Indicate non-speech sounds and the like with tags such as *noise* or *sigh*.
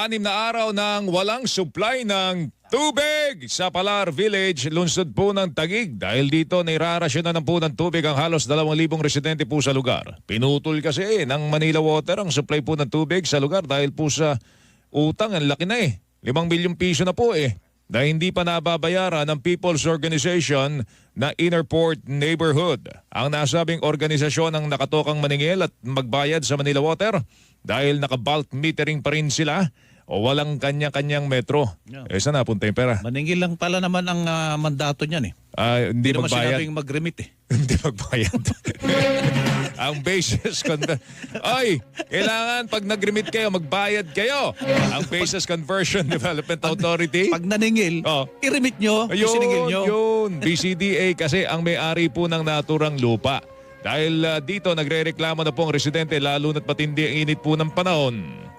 Anim na araw nang walang supply ng tubig sa Palar Village, lungsod po ng Tagig. Dahil dito nairarasyonan ng po ng tubig ang halos 2,000 residente po sa lugar. Pinutol kasi eh, ng Manila Water ang supply po ng tubig sa lugar dahil po sa utang, ang laki na eh. 5 milyong piso na po eh na hindi pa nababayaran ng People's Organization na Innerport Neighborhood. Ang nasabing organisasyon ang nakatokang maningil at magbayad sa Manila Water dahil naka-bulk metering pa rin sila o walang kanya-kanyang metro. Yeah. Eh, saan napunta yung pera? Maningil lang pala naman ang ah, mandato niyan eh. Ah, hindi Hindi naman magbayad. sinabing mag-remit eh. *laughs* Hindi magbayad. *laughs* ang basis con Ay, kailangan pag nag-remit kayo, magbayad kayo. Ang Basis Conversion Development Authority. Pag naningil, Oh. i-remit nyo, isiningil nyo. yun. BCDA kasi ang may-ari po ng naturang lupa. Dahil ah, dito nagre-reklamo na po ang residente lalo na't matindi ang init po ng panahon.